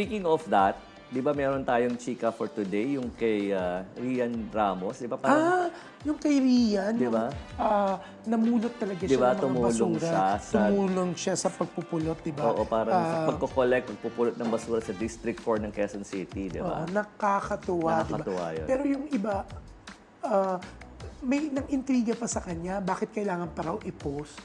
speaking of that, di ba meron tayong chika for today, yung kay ah, Rian Ramos. Di ba parang, Ah, yung kay Rian, Di yung, ba? ah, namulot talaga Di siya ng mga Tumulong basura. siya sa- Tumulong siya sa pagpupulot, di ba? oo, parang sa Ah, pagko-collect, pagpupulot ng basura sa District 4 ng Quezon City, di ba? Oo, nakakatuwa, di ba? Nakakatuwa yun. Pero yung iba, ah, may nang intriga pa sa kanya, bakit kailangan pa raw i-post?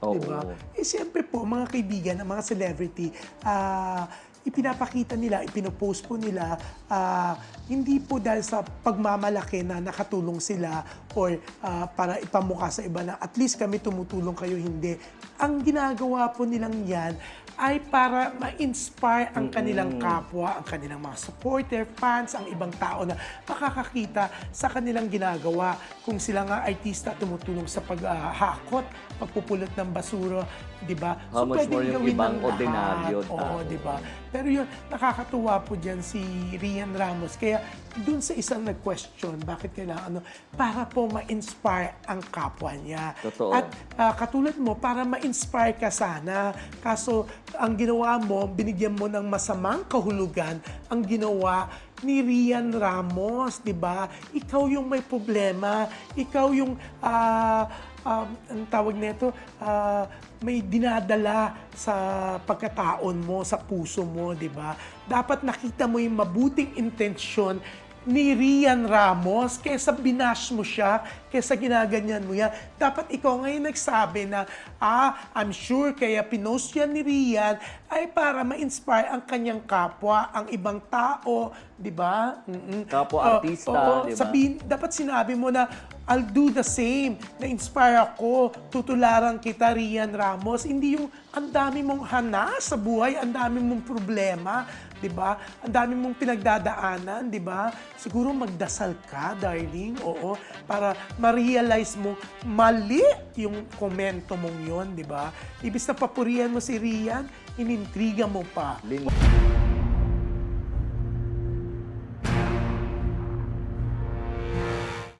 Oo. Di ba? Eh, siyempre po, mga kaibigan, ang mga celebrity, ah, ipinapakita nila, ipinopost po nila, ah, hindi po dahil sa pagmamalaki na nakatulong sila or ah, para ipamukha sa iba na at least kami tumutulong kayo, hindi. Ang ginagawa po nilang yan ay para ma-inspire ang kanilang kapwa, ang kanilang mga supporter, fans, ang ibang tao na makakakita sa kanilang ginagawa. Kung sila nga artista tumutulong sa paghakot, pagpupulot ng basura, di ba? How much more yung ibang ordinaryo Oo, di ba? Pero yun, nakakatuwa po dyan si Rian Ramos. Kaya dun sa isang nag-question, bakit kailangan ano, para po ma-inspire ang kapwa niya. Totoo. At Ah, katulad mo, para ma-inspire ka sana. Kaso, ang ginawa mo, binigyan mo ng masamang kahulugan ang ginawa ni Rian Ramos, di ba? Ikaw yung may problema. Ikaw yung, ah, ah, ang tawag nito, ah, may dinadala sa pagkataon mo, sa puso mo, di ba? Dapat nakita mo yung mabuting intensyon ni Rian Ramos kesa binash mo siya, kesa ginaganyan mo yan. Dapat ikaw ngayon nagsabi na, ah, I'm sure kaya pinost yan ni Rian ay para ma-inspire ang kanyang kapwa, ang ibang tao, di ba? Mm-mm. Kapwa Oh, artista, oo, di ba? sabihin, dapat sinabi mo na, I'll do the same. Na-inspire ako, tutularan kita, Rian Ramos. Hindi yung ang dami mong hana sa buhay, ang dami mong problema, di ba? Ang dami mong pinagdadaanan, di ba? Siguro magdasal ka, darling, oo, para ma-realize mo mali yung komento mong yon, di ba? Ibig na papurihan mo si Rian, inintriga mo pa. Lin-